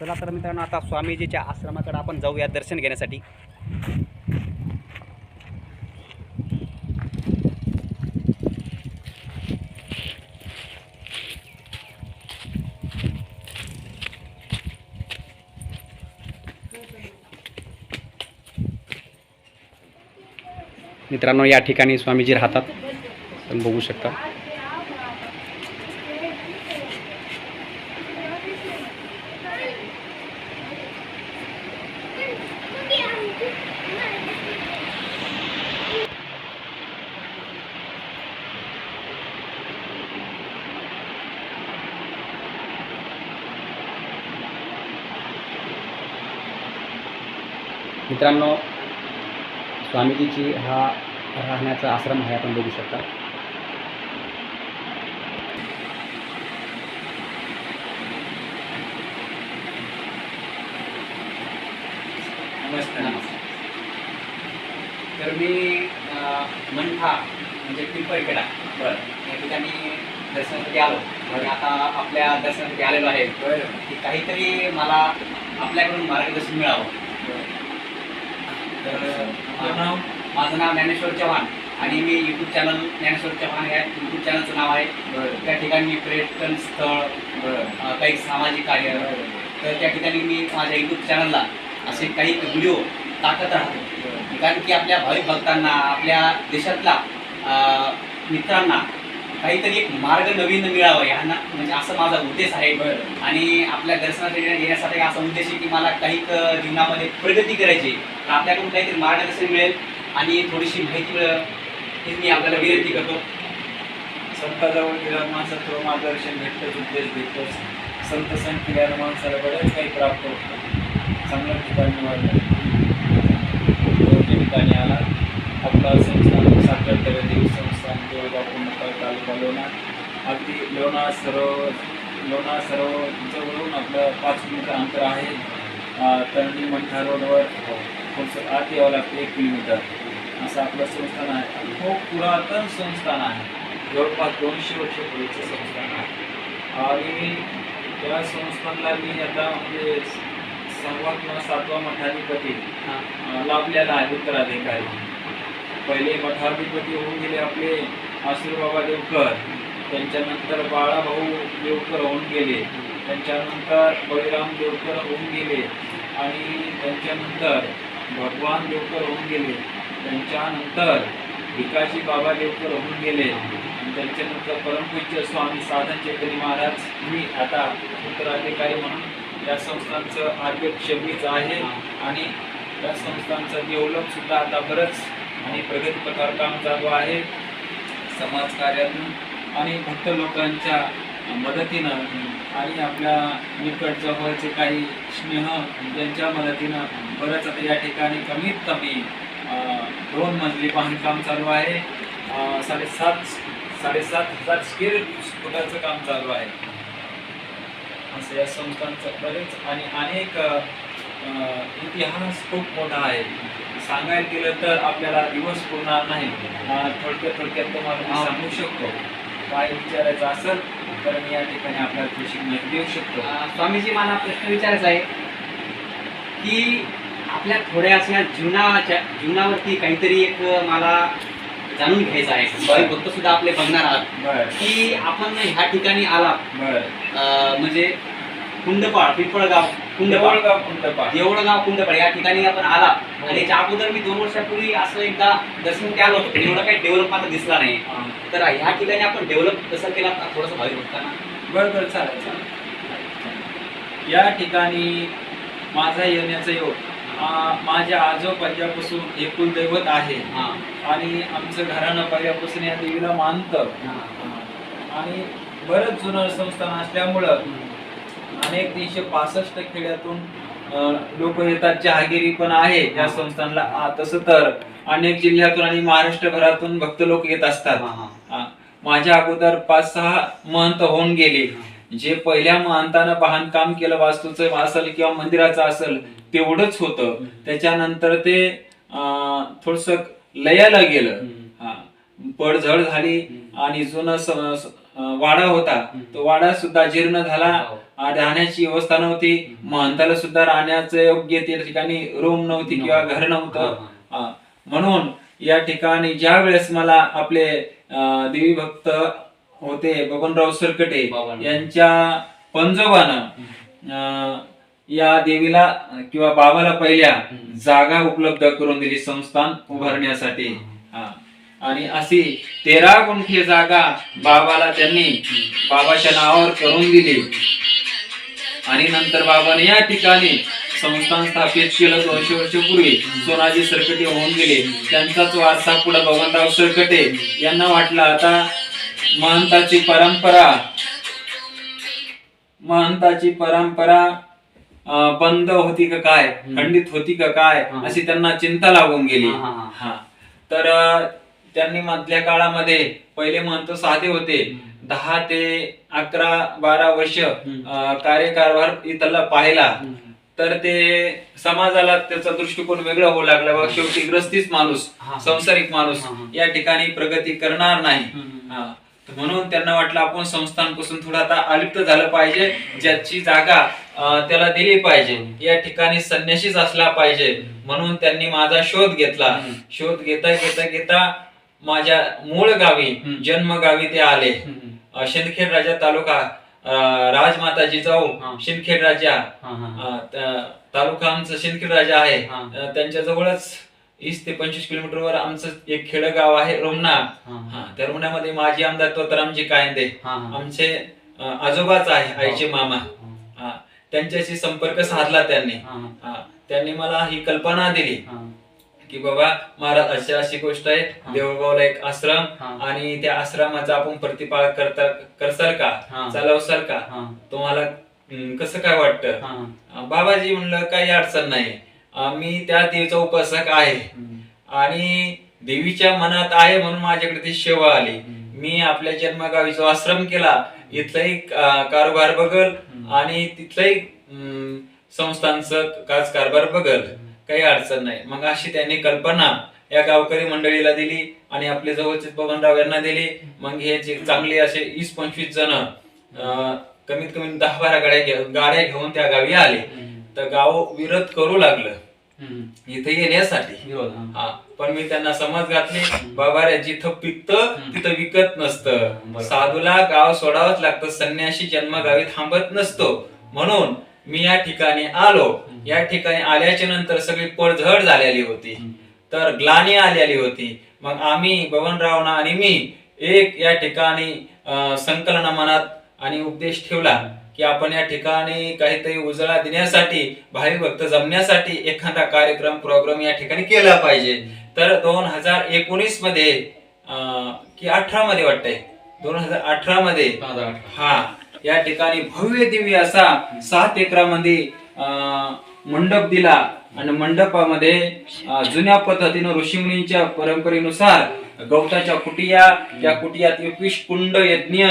चला तर मित्रांनो आता स्वामीजीच्या आश्रमाकडे आपण जाऊया दर्शन घेण्यासाठी. मित्रांनो या ठिकाणी स्वामीजी राहतात. बघू शकता. मित्रांनो स्वामीजीची हा राहण्याचा आश्रम आहे आपण बघू शकता. तर मी मंठा म्हणजे पिंपळखेडा बरं. या ठिकाणी दर्शनासाठी आलो. आणि आता आपल्या दर्शनासाठी आलेलो आहे. बरं. की काहीतरी मला आपल्याकडून मार्गदर्शन मिळावं. तर अ, नाव माझं नाव ज्ञानेश्वर चव्हाण आणि मी यूट्यूब चॅनल ज्ञानेश्वर चव्हाण या यूट्यूब चॅनलचं नाव आहे. बरं त्या ठिकाणी मी पर्यटन स्थळ बरं काही सामाजिक कार्य तर त्या ठिकाणी मी माझ्या यूट्यूब चॅनलला असे काही व्हिडिओ टाकत राहतो. कारण की आपल्या भाविक भक्तांना आपल्या देशातल्या मित्रांना काहीतरी एक मार्ग नवीन मिळावा ह्यांना म्हणजे असं माझा उद्देश आहे. बरं. आणि आपल्या दर्शनासाठी येण्यासाठी असा उद्देश आहे की मला काही जीवनामध्ये प्रगती करायची तर आपल्याकडून काहीतरी मार्गदर्शन मिळेल आणि थोडीशी माहिती मिळेल ही मी आपल्याला विनंती करतो. संताजवळ गेल्यावर माणसात थोडं मार्गदर्शन भेटतंच उपदेश भेटतोच संत संत केल्यानं माणसाला बरेच काही प्राप्त होतं. चांगल्या ठिकाणी योग्य ठिकाणी आला. आपला संस्थान साखर देव संस्थान तालुका लोणार अगदी लोणार सरोवर लोणार सरोवर जवळून आपलं पाच किलोमीटर अंतर आहे. अं, तळणी मंठा रोडवर. थोडंसं आत यावं लागतं एक किलोमीटर. असं आपलं संस्थान आहे. आणि खूप पुरातन संस्थान आहे. जवळपास दोनशे वर्षपूर्वीचं संस्थान आहे. आणि त्या संस्थानला मी आता म्हणजे सहावा किंवा सातवा मठाधिपती लाभलेला आहे उत्तराधिकारी. पहिले मठाधिपती होऊन गेले आपले. आशीर्बाबा देवकर त्यांच्यानंतर बाळाभाऊ देवकर होऊन गेले. त्यांच्यानंतर बळीराम देवकर होऊन गेले. आणि त्यांच्यानंतर भगवान देवकर होऊन गेले. त्यांच्यानंतर विकाशी बाबा देवकर होऊन गेले. आणि त्यांच्यानंतर परमपूज्य स्वामी साधन चैतन्य महाराज मी आता उत्तराधिकारी म्हणून या संस्थांचं अध्यक्ष मीच आहे. आणि या संस्थांचं डेव्हलप सुद्धा आता बरंच आणि प्रगती प्रकार काम चालू आहे. समाजकार्यातून आणि भक्त लोकांच्या मदतीनं आणि आपल्या निकट जवळचे काही स्नेह यांच्या मदतीनं. बरंच आता या ठिकाणी कमीत कमी दोन मजली बांधकाम चालू आहे. साडेसात साडेसात हजार स्केअर फुटाचं काम चालू आहे. असं या संस्थांचं बरेच आणि अनेक इतिहास खूप मोठा आहे. सांगायला गेलं तर आपल्याला दिवस पुरणार नाही. थोडक्यात थोडक्यात तुम्हाला मी सांगू शकतो. काय विचारायचं असेल तर मी या ठिकाणी आपल्याला थोडीशी माहिती देऊ शकतो. स्वामीजी मला प्रश्न विचारायचा आहे की आपल्या थोड्या अशा जीवनाच्या जीवनावरती काहीतरी एक मला जाणून घ्यायचं आहे. भक्त सुद्धा आपले बघणार आहात की आपण ह्या ठिकाणी आला म्हणजे कुंडपाळ पिंपळगाव कुंडपाळ. देवळगाव कुंडपाळ. देवळगाव कुंडपाळ या ठिकाणी आपण आला. आणि याच्या अगोदर मी दोन वर्षापूर्वी असं एकदा दर्शन केलं होतं पण एवढं काही डेव्हलप आता दिसला नाही. हा. तर ह्या ठिकाणी आपण डेव्हलप कसं केला थोडंसं भाविक भक्तांना बरं बरं चालेल चालेल. या ठिकाणी माझा येण्याचा योग. माझ्या आजोबाच्यापासून हे कुलदैवत आहे. हा. आणि आमचं घराणं पहिल्यापासून या देवीला मानतं. हा. आणि बरंच जुनं संस्थान असल्यामुळं अनेक तीनशे पासष्ट खेड्यातून लोक येतात. जहागिरी पण आहे या संस्थानला. तसं तर अनेक जिल्ह्यातून आणि महाराष्ट्रभरातून भक्त लोक येत असतात. माझ्या अगोदर पाच सहा महंत होऊन गेले. जे पहिल्या महंतानं बांधकाम केलं वास्तूचं असेल किंवा मंदिराचं असेल तेवढंच होतं. त्याच्यानंतर ते थोडस लयाला गेलं. हा. पडझड झाली आणि जुनं वाडा होता. तो वाडा सुद्धा जीर्ण झाला. हो. राहण्याची व्यवस्था नव्हती. महंताला सुद्धा राहण्याचं योग्य त्या ठिकाणी रूम नव्हती किंवा घर नव्हतं. म्हणून या ठिकाणी ज्या वेळेस मला आपले देवी भक्त होते बबनराव सरकटे. यांच्या पंजोबानं या देवीला किंवा बाबाला पहिल्या. जागा उपलब्ध करून दिली संस्थान उभारण्यासाठी. हा. आणि अशी तेरा गुंठे जागा बाबाला त्यांनी बाबाच्या नावावर करून दिली. आणि नंतर बाबाने या ठिकाणी संस्थान स्थापित केलं दोनशे वर्षापूर्वी. सोनाजी सरकटे होऊन गेले. त्यांचाच वारसा पुढे बबनराव सरकटे यांना वाटलं. आता महंताची परंपरा महंताची परंपरा बंद होती का काय. खंडित होती का काय. अशी त्यांना चिंता लागून गेली. तर त्यांनी मधल्या काळामध्ये पहिले महंत साधे होते. दहा ते अकरा बारा वर्ष कार्यकारभार इथला पाहिला. तर ते समाजाला त्याचा दृष्टिकोन वेगळा होऊ लागला. बघ शेवटी ग्रस्तीच माणूस. संसारिक माणूस. या ठिकाणी प्रगती करणार नाही. म्हणून त्यांना वाटलं आपण संस्थांपासून थोडं आता अलिप्त झालं पाहिजे. ज्याची जागा त्याला दिली पाहिजे. या ठिकाणी संन्याशीच असला पाहिजे. म्हणून त्यांनी माझा शोध घेतला. शोध घेता घेता घेता माझ्या मूळ गावी. जन्मगावी ते आले. अं, शिंदखेड राजा तालुका अं, राजमाता जिजाऊ. शिंदखेड राजा हा, हा, हा. अं, त- तालुका आमचं शिंदखेड राजा आहे हा. अं, त्यांच्या जवळच वीस ते पंचवीस किलोमीटरवर आमचं एक खेडगाव आहे रोमना हा, हा. हा त्या रोमण्यामध्ये माजी आमदार तोतरामजी कायंदे हा, हा. आमचे अं, आजोबाच आहे आईचे मामा हा, त्यांच्याशी संपर्क साधला त्यांनी हा, हा. हा, त्यांनी मला ही कल्पना दिली हा. की बाबा महाराज अशी अशी गोष्ट आहे. देऊळगावला एक आश्रम. आणि त्या आश्रमाचा आपण प्रतिपाळ करता करसाल का. चालवसाल का. तुम्हाला कसं काय वाटतं बाबाजी म्हणलं काही अडचण नाही मी त्या देवीचा उपासक आहे. आणि देवीच्या मनात आहे म्हणून माझ्याकडे ती सेवा आली. मी आपल्या जन्मगावी जो आश्रम केला इथलाही अं, कारभार बघल. आणि तिथलंही संस्थांचं काज कारभार बघल काही अडचण नाही. मग अशी त्यांनी कल्पना या गावकरी मंडळीला दिली आणि आपले जवळचे बबनराव यांना दिली. मग हे जे चांगले असे वीस पंचवीस जण कमीत कमी दहा बारा गाड्या गाड्या घेऊन त्या गावी आले. तर गाव विरोध करू लागलं. इथे येण्यासाठी. हा. पण मी त्यांना समज घातली. बाबा रे जिथं पिकतं तिथं विकत नसतं. साधूला गाव सोडावंच लागतं. संन्याशी जन्मगावी थांबत नसतो. म्हणून मी या ठिकाणी आलो या ठिकाणी आल्याच्यानंतर सगळी पडझड झालेली होती. तर ग्लानी आलेली होती. मग आम्ही बबनरावना आणि मी एक या ठिकाणी संकलन मनात आणि उपदेश ठेवला की आपण या ठिकाणी काहीतरी उजळा देण्यासाठी भावी भक्त जमण्यासाठी एखादा कार्यक्रम प्रोग्राम या ठिकाणी केला पाहिजे. तर दोन हजार एकोणीसमध्ये की अठरा मध्ये वाटतंय? दोन हजार अठरा मध्ये. हा. या ठिकाणी भव्य दिव्य असा सात एकरामध्ये मंडप दिला. आणि मंडपामध्ये जुन्या पद्धतीनं ऋषीमुनींच्या परंपरेनुसार गवताच्या कुटिया त्या कुटियात एकवीस कुंड यज्ञ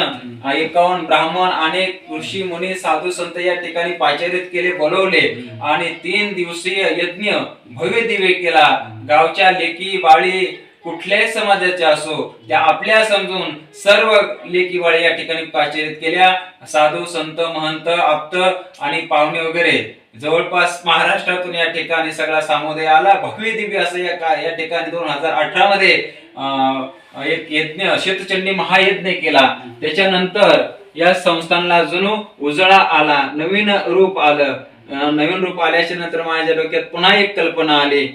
एकावन्न ब्राह्मण अनेक ऋषी मुनी साधू संत या ठिकाणी पाचारित केले बोलवले. आणि तीन दिवसीय यज्ञ भव्य दिव्य केला. गावच्या लेकी बाळी कुठल्याही समाजाच्या असो त्या आपल्या समजून सर्व लेकी या ठिकाणी पाचारित केल्या. साधू संत महंत आप्त आणि पाहुणे वगैरे. जवळपास महाराष्ट्रातून या ठिकाणी सगळा सामुदाय आला. भव्य दिव्य असं या का- या ठिकाणी दोन हजार अठरा मध्ये अं, एक यज्ञ शेतचंडी महायज्ञ केला. त्याच्यानंतर या संस्थानला जुनू उजळा आला. नवीन रूप आलं. नवीन रूप आल्याच्यानंतर माझ्या डोक्यात पुन्हा एक कल्पना आली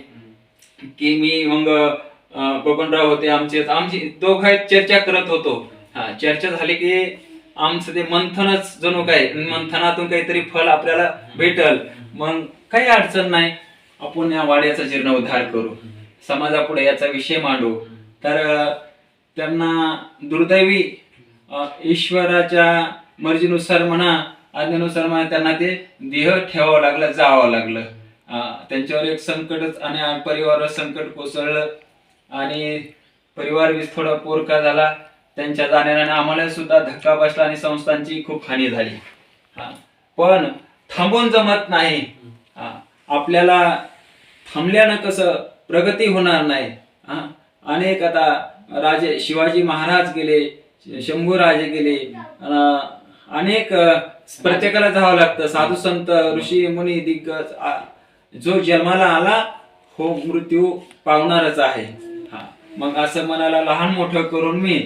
की मी मग बबनराव होते आमचे. आमची दोघं चर्चा करत होतो. हा चर्चा झाली की आमचं ते मंथनच जणू काय मंथनातून काहीतरी फल आपल्याला भेटल. मग काही अडचण नाही. आपण या वाड्याचा जीर्णोद्धार करू. समाजापुढे याचा विषय मांडू. तर त्यांना दुर्दैवी ईश्वराच्या मर्जीनुसार म्हणा आज्ञेनुसार म्हणा त्यांना ते देह ठेवावं लागलं जावं लागलं. त्यांच्यावर एक संकटच आणि परिवारावर संकट कोसळलं. आणि परिवार वीस थोडा पोरका झाला. त्यांच्या जाण्याने आम्हाला सुद्धा धक्का बसला आणि संस्थांची खूप हानी झाली. हा. पण थांबून जमत नाही. हा. आपल्याला थांबल्यानं कसं प्रगती होणार नाही. अनेक आता राजे शिवाजी महाराज गेले शंभू राजे गेले अनेक प्रत्येकाला जावं लागतं. साधू संत ऋषी मुनी दिग्गज जो जन्माला आला हो मृत्यू पावणारच आहे. मग असं मनाला लहान मोठं करून मी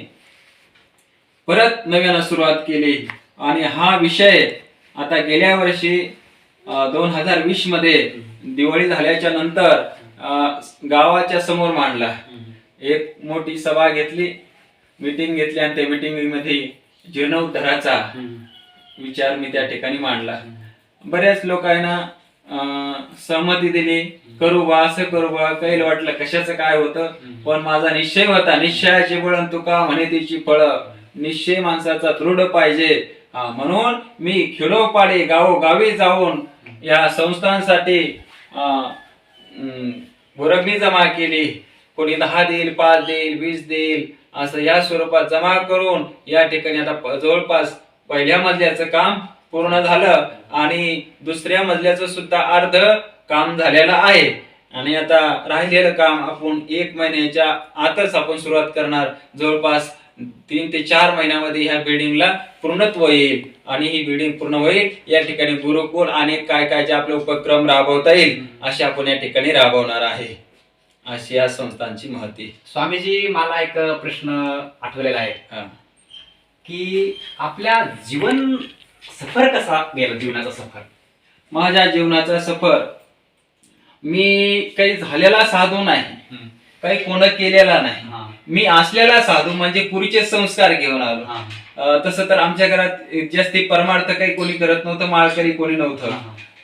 परत नव्यानं सुरुवात केली. आणि हा विषय आता गेल्या वर्षी दोन हजार वीसमध्ये दिवाळी झाल्याच्यानंतर गावाच्या समोर मांडला. एक मोठी सभा घेतली मीटिंग घेतली आणि त्या मीटिंगमध्ये जीर्णोद्धाराचा विचार मी त्या ठिकाणी मांडला. बऱ्याच लोकांना सहमती दिली करू बा असं करू बा काही वाटलं कशाचं काय होतं? पण माझा निश्चय होता निश्चयाचे बळण तुका म्हणे तिची फळ. निश्चय माणसाचा दृढ पाहिजे. म्हणून मी खेडोपाडी गावोगावी जाऊन या संस्थांसाठी वर्गणी जमा केली. कोणी दहा देईल पाच देईल वीस देईल असं या स्वरूपात जमा करून या ठिकाणी आता जवळपास पहिल्या मजल्याचं काम पूर्ण झालं आणि दुसऱ्या मजल्याचं सुद्धा अर्ध काम झालेलं आहे. आणि आता राहिलेलं काम आपण एक महिन्याच्या आतच आपण सुरुवात करणार. जवळपास तीन ते चार महिन्यामध्ये ह्या बिल्डिंगला पूर्णत्व येईल. आणि ही बिल्डिंग पूर्ण होईल. या ठिकाणी गुरुकुल आणि काय काय जे आपले उपक्रम राबवता येईल असे आपण या ठिकाणी राबवणार आहे. अशी या संस्थांची महती. स्वामीजी मला एक प्रश्न आठवलेला आहे. की आपल्या जीवन सफर कसा गेला जीवनाचा सफर? माझ्या जीवनाचा सफर मी काही झालेला साधू नाही काही कोण केलेला नाही. मी असलेला साधू म्हणजे पुरीचे संस्कार घेऊन आलो. हा, तसं तर आमच्या घरात जास्ती परमार्थ काही कोणी करत नव्हतं माळकरी कोणी नव्हतं.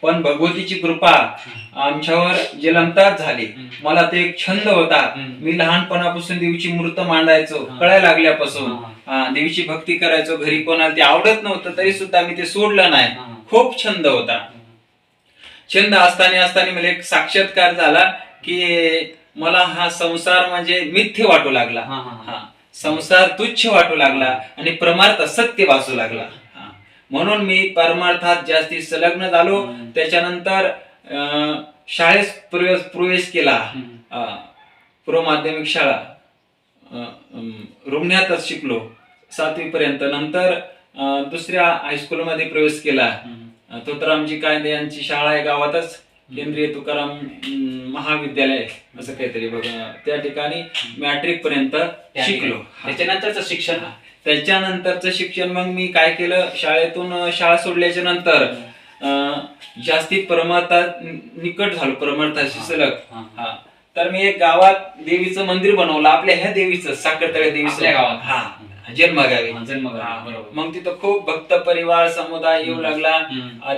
पण भगवतीची कृपा आमच्यावर जलमताच झाली. मला ते एक छंद होता. मी लहानपणापासून देवीची मूर्त मांडायचो. कळायला लागल्यापासून देवीची भक्ती करायचो घरी कोणाला ते आवडत नव्हतं तरी सुद्धा मी ते सोडलं नाही. खूप छंद होता छंद असताना असताना मला एक साक्षात्कार झाला की मला हा संसार म्हणजे मिथ्य वाटू लागला हा, संसार तुच्छ वाटू लागला आणि परमार्थ सत्य वाचू लागला. म्हणून मी परमार्थात जास्ती संलग्न झालो. त्याच्यानंतर अं, शाळेत प्रवेश प्रवेश केला. पूर्व माध्यमिक शाळा. रुग्ण्यातच शिकलो. सातवी पर्यंत. नंतर दुसऱ्या हायस्कूलमध्ये प्रवेश केला. तुकारामजी कायदे यांची शाळा आहे गावातच. केंद्रीय तुकाराम महाविद्यालय असं काहीतरी बघ त्या ठिकाणी मॅट्रिक पर्यंत शिकलो. त्याच्यानंतरचं शिक्षण? त्याच्यानंतरचं शिक्षण मग मी काय केलं शाळेतून शाळा सोडल्याच्या नंतर अं, जास्ती परमार्थात निकट झालो परमार्थाशी सलग हा. तर मी एक गावात देवीचं मंदिर बनवलं आपल्या ह्या देवीचं साखरतळ्या देवीचं गावात? हा जन्मगावी. बरोबर. मग तिथं खूप भक्त परिवार समुदाय येऊ. लागला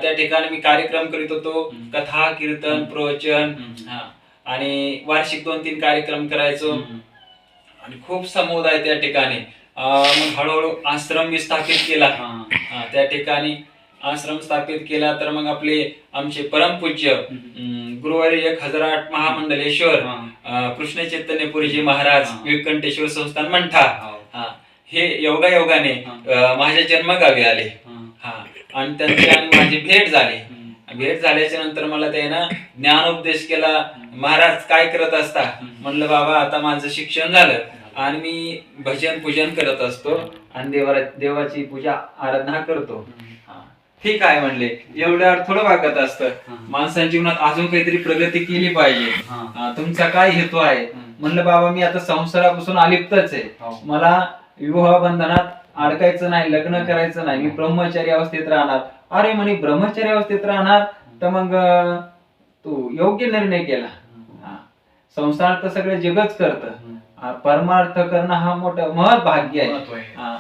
त्या ठिकाणी मी कार्यक्रम करीत होतो. कथा कीर्तन. प्रवचन. हा आणि वार्षिक दोन तीन कार्यक्रम करायचो. आणि खूप समुदाय त्या ठिकाणी मग हळूहळू आश्रम मी स्थापित केला. त्या ठिकाणी आश्रम स्थापित केला तर मग आपले आमचे परमपूज्य गुरुवारी एक हजार आठ महामंडलेश्वर कृष्ण चैतन्यपुरीजी महाराज. विवेकंठेश्वर संस्थान म्हणता हो. हा योगायोगाने अं, माझ्या जन्मगावी आले. हा. आणि त्यांची आणि माझी भेट झाली. भेट झाल्याच्यानंतर मला ते ना ज्ञानोपदेश केला. महाराज काय करत असता? म्हणलं बाबा आता माझं शिक्षण झालं. आणि मी भजन पूजन करत असतो आणि देवा देवाची पूजा आराधना करतो. हा. ठीक आहे म्हणले. एवढ्यावर थोडं वागत असतं. माणसाच्या जीवनात अजून काहीतरी प्रगती केली पाहिजे. तुमचा काय हेतू आहे. म्हणलं बाबा मी आता संसारापासून अलिप्तच आहे. हो. मला विवाह बंधनात अडकायचं नाही लग्न करायचं नाही. मी ब्रह्मचारी अवस्थेत राहणार. अरे म्हणे ब्रह्मचारी अवस्थेत राहणार? तर मग तू योग्य निर्णय केला. संसार तर सगळं जगच करत. परमार्थ करणं हा मोठं महत् भाग्य आहे महत्त्व आहे. हा.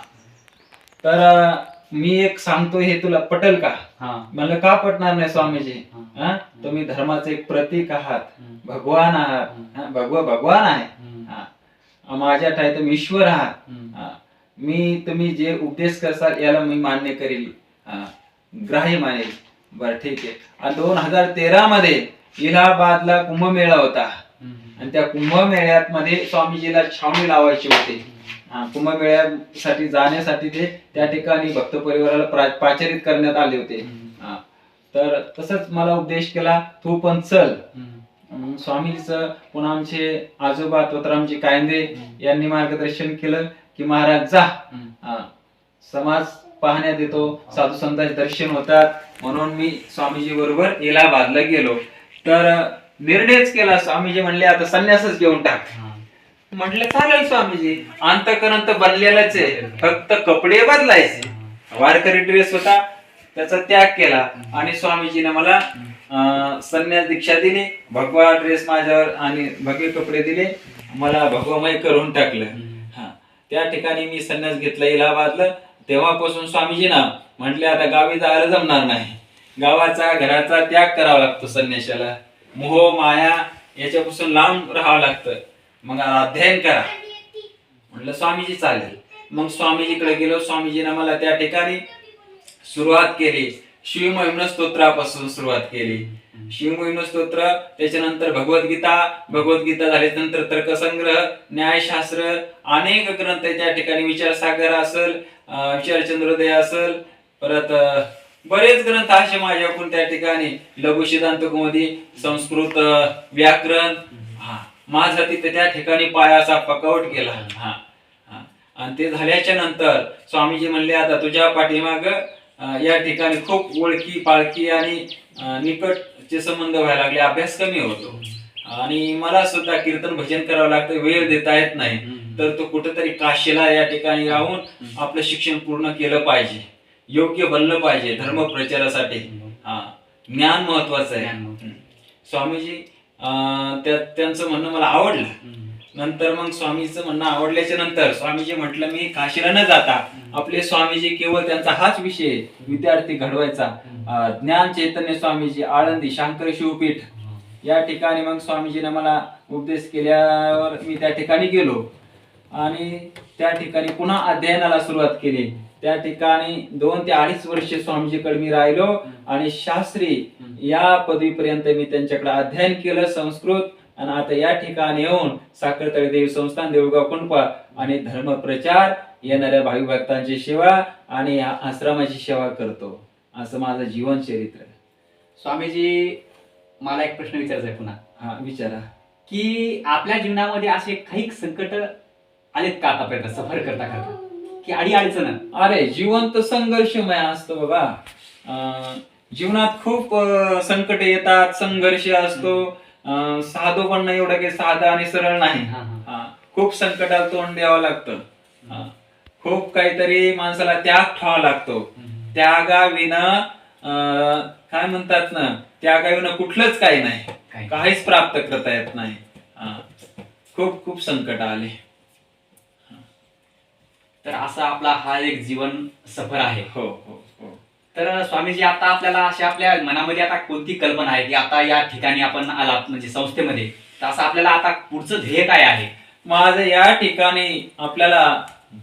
तर अं, मी एक सांगतो हे तुला पटल का हा. मला का पटणार नाही स्वामीजी हा. हा तुम्ही धर्माचे एक प्रतीक आहात हम्म. भगवान आहात हा, भगव भगवान आहे हम्म. हा. माझ्या ठाई तुम्ही ईश्वर आहात हम्म. हा. मी तुम्ही जे उपदेश करसाल याला मी मान्य करील हा. ग्राह्य मानेल बर ठीक आहे आणि दोन हजार तेरा मध्ये इलाहाबादला कुंभमेळा होता. आणि त्या कुंभमेळ्यात मध्ये स्वामीजीला छावणी लावायची होती. कुंभमेळ्यासाठी जाण्यासाठी ते त्या ठिकाणी भक्त परिवाराला प्रा- पाचारित करण्यात आले होते. तर तसंच मला उपदेश केला तू पण चल. स्वामींचं पुन्हा आमचे आजोबा तोतरामजी कायंदे. यांनी मार्गदर्शन केलं की महाराज जा. समाज पाहण्यात येतो साधू संतांचे दर्शन होतात. म्हणून मी स्वामीजी बरोबर इलाहाबादला गेलो. तर निर्णयच केला स्वामीजी म्हणले आता संन्यासच घेऊन टाक. म्हटलं चालेल स्वामीजी. अंतकरण तर बनलेलंच आहे. फक्त कपडे बदलायचे. वारकरी ड्रेस होता त्याचा त्याग केला. आणि स्वामीजीने मला संन्यास दीक्षा दिली. भगवा ड्रेस माझ्यावर आणि भगवे कपडे दिले. मला भगवमय करून टाकलं. हा. त्या ठिकाणी मी संन्यास घेतला इलाहाबादला. तेव्हापासून स्वामीजी ना म्हटले आता गावी जायला जमणार नाही. गावाचा घराचा त्याग करावा लागतो संन्याशाला. मोह माया याच्यापासून लांब राहावं लागतं. मग अध्ययन करा. म्हटलं स्वामीजी चालेल. मग स्वामीजीकडे गेलो. स्वामीजीने मला त्या ठिकाणी सुरुवात केली. शिवमहिम्न स्तोत्रापासून सुरुवात केली. शिवमहिम्न स्तोत्र त्याच्यानंतर भगवद्गीता भगवद्गीता झाल्यानंतर तर्कसंग्रह न्यायशास्त्र अनेक ग्रंथ त्या ठिकाणी विचारसागर असेल विचार विचारचंद्रोदय असेल परत बरेच ग्रंथ असे माझ्याकडून त्या ठिकाणी लघु सिद्धांत कौमुदी संस्कृत व्याकरण हा माझा तिथे त्या ठिकाणी पायाचा पकावट केला हा हा. आणि ते झाल्याच्यानंतर स्वामीजी म्हणले आता तुझ्या पाठीमाग या ठिकाणी खूप ओळखी पाळखी आणि निकटचे संबंध व्हायला लागले. अभ्यास कमी होतो. आणि मला सुद्धा कीर्तन भजन करावं लागतं वेळ देता येत नाही. तर तो कुठेतरी काशीला या ठिकाणी राहून आपलं शिक्षण पूर्ण केलं पाहिजे. योग्य बनलं पाहिजे धर्म प्रचारासाठी. हा ज्ञान महत्वाचं आहे. स्वामीजी अं, त्या- त्यांचं म्हणणं मला आवडलं. नंतर मग स्वामीचं म्हणणं आवडल्याच्या नंतर स्वामीजी म्हटलं मी काशीला न जाता आपले स्वामीजी केवळ त्यांचा हाच विषय विद्यार्थी घडवायचा. ज्ञान चैतन्य स्वामीजी आळंदी शांकर शिवपीठ. या ठिकाणी मग स्वामीजीने मला उपदेश केल्यावर मी त्या ठिकाणी गेलो. आणि त्या ठिकाणी पुन्हा अध्ययनाला सुरुवात केली. त्या ठिकाणी दोन ते अडीच वर्ष स्वामीजीकडे मी राहिलो आणि शास्त्री या पदवीपर्यंत मी त्यांच्याकडे अध्ययन केलं संस्कृत. आणि आता या ठिकाणी येऊन साखरतळे देवी संस्थान देऊळगाव कुंपा आणि धर्मप्रचार येणाऱ्या भाविक भक्तांची सेवा आणि आश्रमाची सेवा करतो. असं माझं जीवन चरित्र आहे. स्वामीजी मला एक प्रश्न विचारायचा आहे पुन्हा. हा विचारा. की आपल्या जीवनामध्ये असे काही संकट आलेत का आतापर्यंत सफर करता करता? की अडी अडचण. अरे जीवन तर संघर्षमय असतं बाबा. अं, जीवनात खूप संकट येतात संघर्ष असतो. साधो पण नाही एवढं काही साधा आणि सरळ नाही. खूप संकटाला तोंड द्यावं लागतं. खूप काहीतरी माणसाला त्याग ठेवावा लागतो. त्यागाविना काय म्हणतात ना त्यागाविना कुठलंच काही नाही. काही. काहीच प्राप्त करता येत नाही. खूप खूप संकट आले. तर असा आपला हा एक जीवन सफर आहे. हो हो हो. तर स्वामीजी आता आपल्याला अशा आपल्या मनामध्ये आता कोणती कल्पना आहे की आता या ठिकाणी आपण आलात म्हणजे संस्थेमध्ये तर असं आपल्याला आता पुढचं ध्येय काय आहे? माझं या ठिकाणी आपल्याला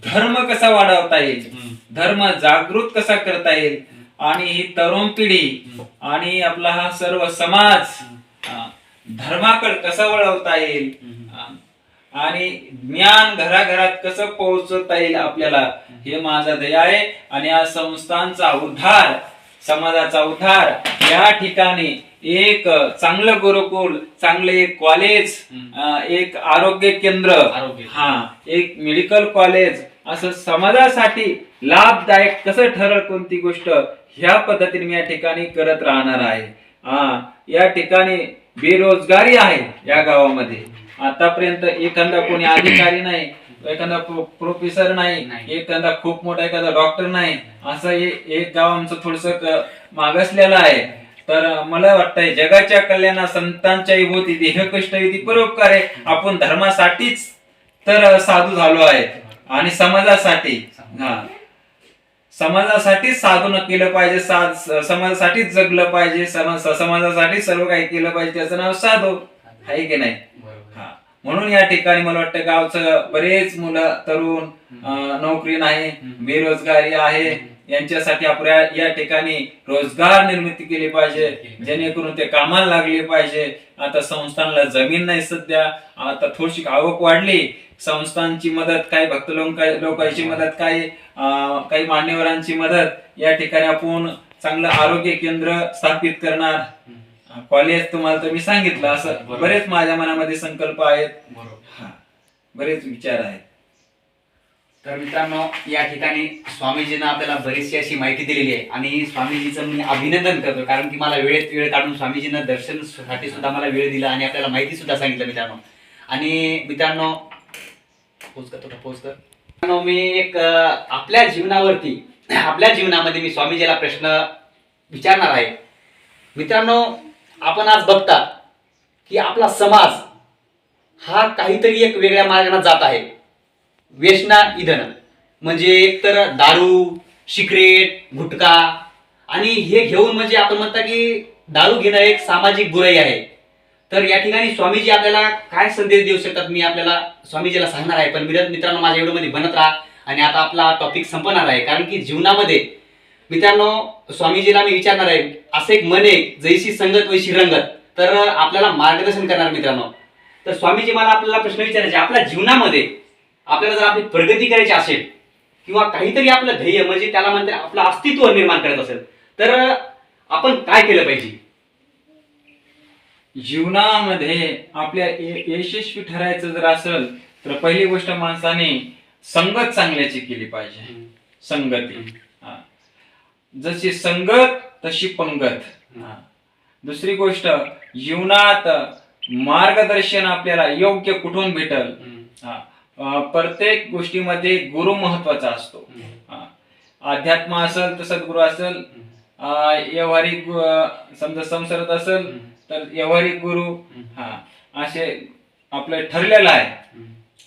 धर्म कसा वाढवता येईल? धर्म जागृत कसा करता येईल? आणि ही तरुण पिढी आणि आपला हा सर्व समाज धर्माकडे कसा वळवता येईल? आणि ज्ञान घराघरात कसं पोहोचवता येईल आपल्याला हे माझा ध्येय आहे. आणि या संस्थांचा उद्धार समाजाचा उद्धार या ठिकाणी एक चांगलं गुरुकुल चांगलं एक कॉलेज एक आरोग्य केंद्र. हा एक मेडिकल कॉलेज असं समाजासाठी लाभदायक कसं ठरल कोणती गोष्ट ह्या पद्धतीने मी या ठिकाणी करत राहणार आहे. हा या ठिकाणी बेरोजगारी आहे या गावामध्ये. आतापर्यंत एखादा कोणी अधिकारी नाही एखादा प्रो- प्रोफेसर नाही. एखादा खूप मोठा एखादा डॉक्टर नाही असं एक गाव आमचं थोडस मागासलेलं आहे. तर मला वाटतंय जगाच्या कल्याणा संतांच्या विभूती देह कष्ट परोपकार आहे. आपण धर्मासाठीच तर साधू झालो आहे. आणि समाजासाठी हा. समाजासाठीच साधून केलं पाहिजे सा- समाजासाठीच जगलं पाहिजे समा- समाजासाठी सर्व काही केलं पाहिजे त्याचं नाव साधू आहे की नाही? म्हणून या ठिकाणी मला वाटतं गावचं बरेच मुलं तरुण नोकरी नाही बेरोजगारी आहे. यांच्यासाठी आपण या- या ठिकाणी रोजगार निर्मिती केली पाहिजे जेणेकरून ते कामाला लागले पाहिजे. आता संस्थांना जमीन नाही सध्या. आता थोडीशी आवक वाढली. संस्थांची मदत काही भक्त लोक लोकांची मदत काही काही मान्यवरांची मदत. या ठिकाणी आपण चांगलं आरोग्य केंद्र स्थापित करणार. कॉलेज तुम्हाला तर मी सांगितलं असं बरोबर. बरेच माझ्या मनामध्ये संकल्प आहेत. बरोबर. हा, बरेच विचार आहेत. तर मित्रांनो या ठिकाणी स्वामीजीनं आपल्याला बरीचशी अशी माहिती दिलेली आहे. आणि स्वामीजीचं मी अभिनंदन करतो कारण की मला वेळेत वेळ काढून स्वामीजीनं दर्शनसाठी सुद्धा मला वेळ दिला आणि आपल्याला माहिती सुद्धा सांगितलं मित्रांनो. आणि मित्रांनो पोच कर थोडं पोच कर. मित्रांनो, मी एक अं, आपल्या जीवनावरती आपल्या जीवनामध्ये मी स्वामीजीला प्रश्न विचारणार आहे. मित्रांनो आपण आज बघता की आपला समाज हा काहीतरी एक वेगळ्या मार्गाने जात आहे. व्यसना इधन म्हणजे एक तर दारू सिगरेट गुटखा आणि हे घेऊन म्हणजे आपण म्हणता की दारू घेणं एक सामाजिक बुराई आहे. तर या ठिकाणी स्वामीजी आपल्याला काय संदेश देऊ शकतात मी आपल्याला स्वामीजीला सांगणार आहे. पण मिरत मित्रांनो माझ्या व्हिडिओमध्ये बनत राहा आणि आता आपला टॉपिक संपणार आहे. कारण की जीवनामध्ये मित्रांनो स्वामीजीला मी विचारणार आहे असं एक मन आहे जैशी संगत वैशी रंगत. तर आपल्याला मार्गदर्शन करणार मित्रांनो. तर स्वामीजी मला आपल्याला प्रश्न विचारायचे आपल्या जीवनामध्ये आपल्याला जर आपली प्रगती करायची असेल किंवा काहीतरी आपलं ध्येय म्हणजे त्याला म्हणते आपलं अस्तित्व निर्माण करायचं असेल तर आपण काय केलं पाहिजे? जीवनामध्ये आपल्या यशस्वी ठरायचं जर असेल तर पहिली गोष्ट माणसाने संगत चांगल्याची केली पाहिजे. संगती. जशी संगत तशी पंगत. हा. दुसरी गोष्ट जीवनात मार्गदर्शन आपल्याला योग्य कुठून भेटल? हा. प्रत्येक गोष्टीमध्ये गुरु महत्त्वाचा असतो. हा. अध्यात्म असेल तर सद्गुरू असेल. व्यावहारिक समजा संसारात असेल तर व्यावहारिक गुरु हा. असे आपलं ठरलेलं आहे.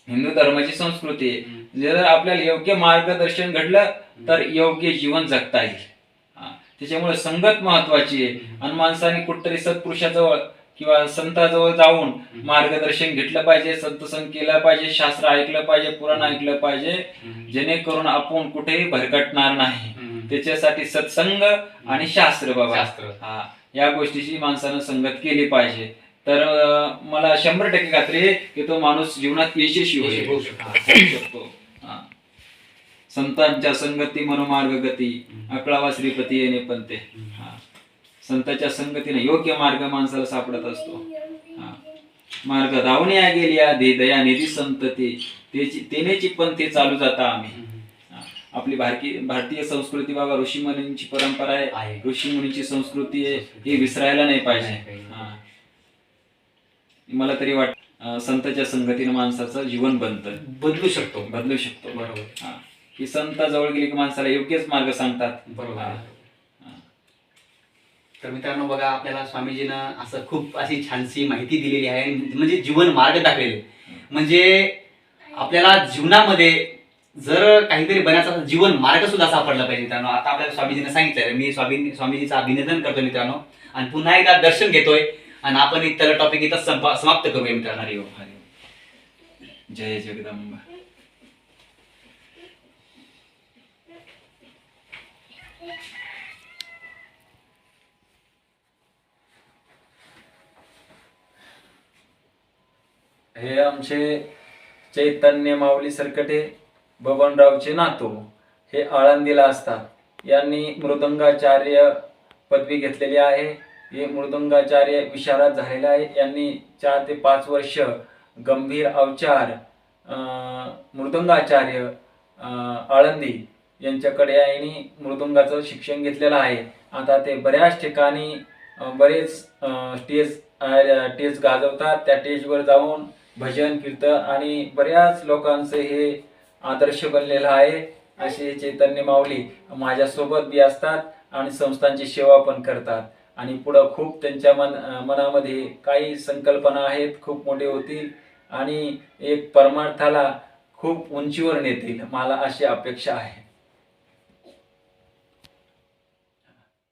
हिंदू धर्माची संस्कृती जर आपल्याला योग्य मार्गदर्शन घडलं तर योग्य जीवन जगता येईल. त्याच्यामुळे संगत महत्वाची आहे. आणि माणसाने कुठतरी सत्पुरुषाजवळ किंवा संताजवळ जाऊन मार्गदर्शन घेतलं पाहिजे संतसंग केलं पाहिजे शास्त्र ऐकलं पाहिजे पुराण ऐकलं पाहिजे जेणेकरून आपण कुठेही भरकटणार नाही. त्याच्यासाठी सत्संग आणि शास्त्र बाबा. शास्त्र. हा या गोष्टीची माणसानं संगत केली पाहिजे. तर मला शंभर टक्के खात्री आहे की तो माणूस जीवनात यशस्वी. होऊ शकतो. संतांच्या संगती मनोमार्ग गती अकळावा श्रीपती येणे पण ते. हा. संतांच्या संगतीने योग्य मार्ग माणसाला सापडत असतो. हा. मार्ग धावण्या गेल्या दे दया निधी संतती. तेनेची पण ते चालू जाता आम्ही. आपली भारतीय भारतीय संस्कृती बाबा ऋषीमुनींची परंपरा आहे. आहे. ऋषीमुनींची संस्कृती आहे. ही विसरायला नाही पाहिजे. हा. मला तरी वाट संतांच्या संगतीने माणसाचं जीवन बनतं. बदलू शकतो. बदलू शकतो. बरोबर. हा. की संत जवळ गेली की माणसाला योग्यच मार्ग सांगतात. बरोबर. तर मित्रांनो बघा आपल्याला स्वामीजीनं असं खूप अशी छानशी माहिती दिलेली आहे म्हणजे जीवन मार्ग दाखवलेले. म्हणजे आपल्याला जीवनामध्ये जर काहीतरी बनायचं जीवन मार्ग सुद्धा सापडला पाहिजे मित्रांनो. आता आपल्याला स्वामीजीनं सांगितलं मी स्वामी स्वामीजीचं अभिनंदन करतो मित्रांनो. आणि पुन्हा एकदा दर्शन घेतोय आणि आपण इथं टॉपिक इथं समाप्त करूया मित्रांनो. जय जगदंबा. हे आमचे चैतन्य माऊली सरकटे बबनरावचे नातू हे आळंदीला असतात. यांनी मृदंगाचार्य पदवी घेतलेली आहे. हे मृदंगाचार्य विशारद झालेले आहे. यांनी चार ते पाच वर्ष गंभीर अवचार मृदंगाचार्य आळंदी यांच्याकडे यांनी मृदंगाचं शिक्षण घेतलेलं आहे. आता ते बऱ्याच ठिकाणी बरेच स्टेज स्टेज गाजवतात. त्या स्टेजवर जाऊन भजन कीर्तन आणि बऱ्याच लोकांचं हे आदर्श बनलेलं आहे असे चैतन्य माऊली माझ्यासोबत बी असतात आणि संस्थांची सेवा पण करतात. आणि पुढं खूप त्यांच्या मन मनामध्ये काही संकल्पना आहेत खूप मोठे होतील आणि एक परमार्थाला खूप उंचीवर नेतील मला अशी अपेक्षा आहे.